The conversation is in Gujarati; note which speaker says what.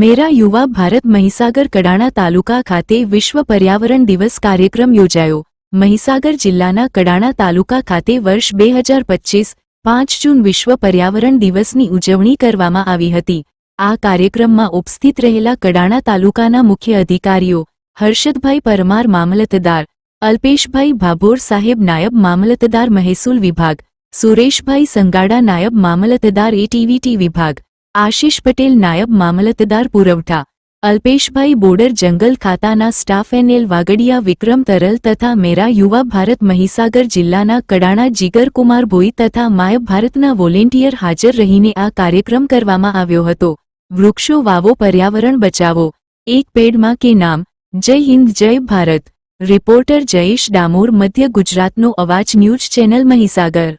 Speaker 1: મેરા યુવા ભારત મહીસાગર કડાણા તાલુકા ખાતે વિશ્વ પર્યાવરણ દિવસ કાર્યક્રમ યોજાયો. મહીસાગર જિલ્લાના કડાણા તાલુકા ખાતે વર્ષ બે હજાર પચ્ચીસ પાંચ જૂન વિશ્વ પર્યાવરણ દિવસની ઉજવણી કરવામાં આવી હતી. આ કાર્યક્રમમાં ઉપસ્થિત રહેલા કડાણા તાલુકાના મુખ્ય અધિકારીઓ, હર્ષદભાઈ પરમાર મામલતદાર, અલ્પેશભાઈ ભાભોર સાહેબ નાયબ મામલતદાર મહેસૂલ વિભાગ, સુરેશભાઈ સંગાડા નાયબ મામલતદાર એટીવીટી વિભાગ આશિષ પટેલ નાયબ મામલતદાર પુરવઠા, અલ્પેશભાઈ બોર્ડર જંગલ ખાતાના સ્ટાફ એનએલ વાગડિયા, વિક્રમ તરલ તથા મેરા યુવા ભારત મહીસાગર જિલ્લાના કડાણા જીગરકુમાર ભોઈ તથા માય ભારતના વોલેન્ટિયર હાજર રહીને આ કાર્યક્રમ કરવામાં આવ્યો હતો. વૃક્ષો વાવો, પર્યાવરણ બચાવો. એક પેડમાં કે નામ, જય હિન્દ, જય ભારત. રિપોર્ટર જયેશ ડામોર, મધ્ય ગુજરાતનો અવાજ ન્યૂઝ ચેનલ મહીસાગર.